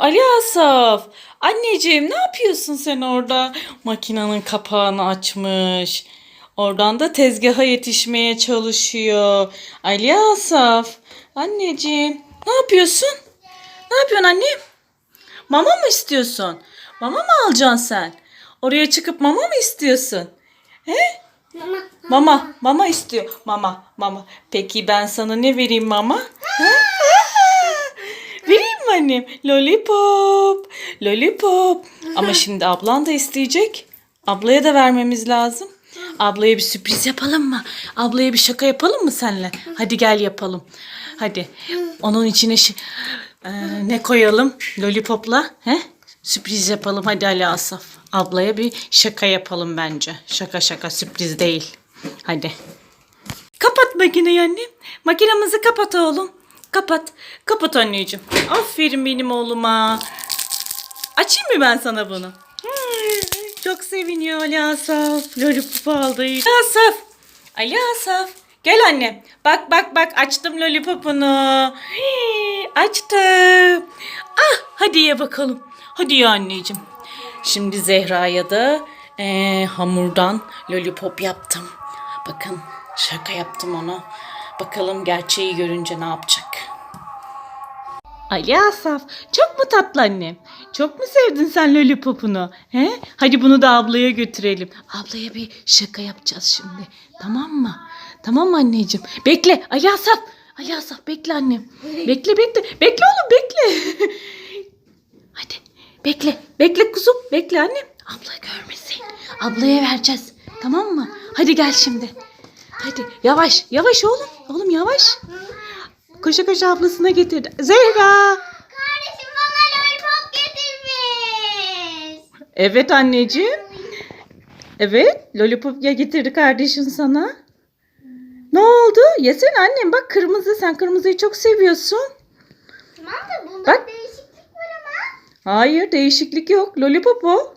Ali Asaf. Anneciğim ne yapıyorsun sen orada? Makinenin kapağını açmış. Oradan da tezgaha yetişmeye çalışıyor. Ali Asaf. Anneciğim ne yapıyorsun? Ne yapıyorsun annem? Mama mı istiyorsun? Mama mı alacaksın sen? Oraya çıkıp mama mı istiyorsun? He? Mama. Mama, mama istiyor. Mama, mama. Peki ben sana ne vereyim mama? Ha? Annem? Lollipop. Lollipop. Ama şimdi ablan da isteyecek. Ablaya da vermemiz lazım. Ablaya bir sürpriz yapalım mı? Ablaya bir şaka yapalım mı senle? Hadi gel yapalım. Hadi. Onun içine şi- Ee, ne koyalım? Lollipopla. He? Sürpriz yapalım. Hadi Ali Asaf. Ablaya bir şaka yapalım bence. Şaka şaka sürpriz değil. Hadi. Kapat makineyi annem. Makinamızı kapat oğlum. Kapat. Kapat anneciğim. Aferin benim oğluma. Açayım mı ben sana bunu? Çok seviniyor Ali Asaf. Lollipop aldı. Ali Asaf. Ali Asaf. Gel anne. Bak bak bak açtım lollipopunu. Hii, Açtım. Ah hadi ye bakalım. Hadi ye anneciğim. Şimdi Zehra'ya da eee, hamurdan lollipop yaptım. Bakın şaka yaptım ona. Bakalım gerçeği görünce ne yapacak. Ali Asaf çok mu tatlı annem? Çok mu sevdin sen lollipopunu? He? Hadi bunu da ablaya götürelim. Ablaya bir şaka yapacağız şimdi. Tamam mı? Tamam mı anneciğim? Bekle Ali Asaf. Ali Asaf bekle annem. Bekle bekle. Bekle oğlum bekle. Hadi bekle. Bekle kuzum. Bekle annem. Abla görmesin. Ablaya vereceğiz. Tamam mı? Hadi gel şimdi. Hadi yavaş yavaş oğlum. Oğlum yavaş. Koşa koşa ablasına getirdi. Zehra. Kardeşim bana lollipop getirmiş. Evet anneciğim. Evet. Lollipop ya getirdi kardeşin sana. Ne oldu? Yesene annem. Bak kırmızı. Sen kırmızıyı çok seviyorsun. Tamam da bunda Bak. değişiklik var ama. Hayır değişiklik yok. Lollipop o.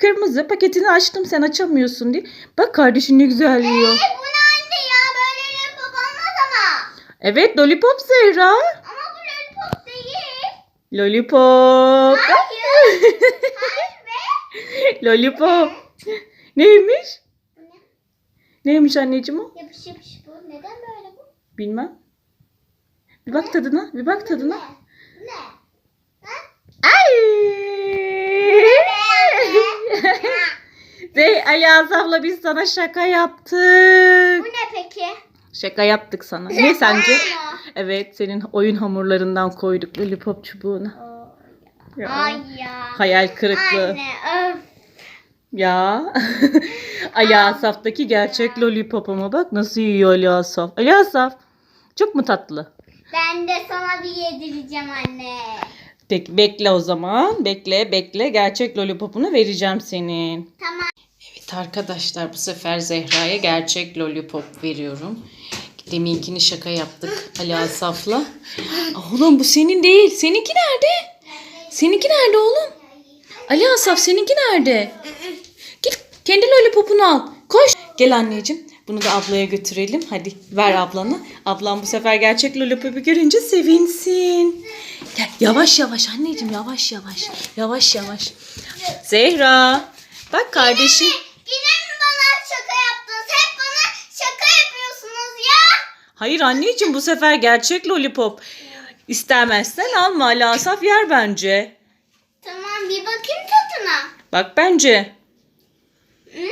Kırmızı. Paketini açtım sen açamıyorsun diye. Bak kardeşin ne güzel yiyor. E Evet lollipop Zehra. Ama bu lollipop değil. Lollipop. Hayır. Hayır be. lollipop. Neymiş? Neymiş anneciğim o? Yapış yapış bu. Neden böyle bu? Bilmem. Bir bak tadına. Bir bak tadına. Ne? Ay! Zey Ali Azaf'la biz sana şaka yaptık. Bu ne peki? Şaka yaptık sana. Ne sence? Evet senin oyun hamurlarından koyduk lollipop çubuğuna. Ya. Ay ya. Hayal kırıklığı. Anne öf. Ya. Ali Asaf'taki gerçek lollipopuma bak nasıl yiyor Ali Asaf. Ali Asaf. Çok mu tatlı? Ben de sana bir yedireceğim anne. Peki bekle o zaman. Bekle bekle. Gerçek lollipopunu vereceğim senin. Tamam. Arkadaşlar bu sefer Zehra'ya gerçek lollipop veriyorum. Deminkini şaka yaptık Ali Asaf'la. Aa, Oğlum bu senin değil. Seninki nerede? Seninki nerede oğlum? Ali Asaf seninki nerede? Git kendi lollipopunu al. Koş. Gel anneciğim. Bunu da ablaya götürelim. Hadi ver ablana. Ablam bu sefer gerçek lollipopu görünce sevinsin. Gel yavaş yavaş anneciğim yavaş yavaş. Yavaş yavaş. Zehra. Bak kardeşim. Yine mi bana şaka yaptınız? Hep bana şaka yapıyorsunuz ya. Hayır anneciğim bu sefer gerçek lollipop. İstemezsen alma Ali Asaf yer bence. Tamam bir bakayım tadına. Bak bence. Hmm,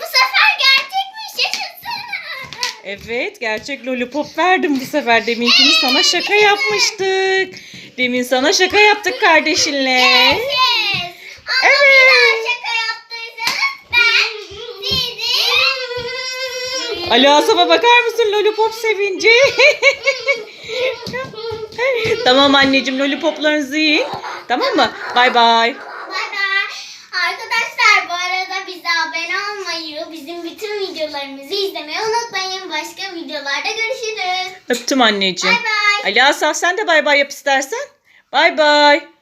bu sefer gerçekmiş. Yaşasın. Evet gerçek lollipop verdim bu sefer. Deminkini sana şaka yapmıştık. Demin sana şaka yaptık kardeşinle. Yes. Ama bir daha şaka yaptıysanız ben sizi... Ali Asaf'a bakar mısın lollipop sevinci? tamam anneciğim lollipoplarınızı yiyin. Tamam mı? Bay bay. Bay bay. Arkadaşlar bu arada bize abone olmayı, bizim bütün videolarımızı izlemeyi unutmayın. Başka videolarda görüşürüz. Öptüm anneciğim. Bay bay. Ali Asaf sen de bay bay yap istersen. Bay bay.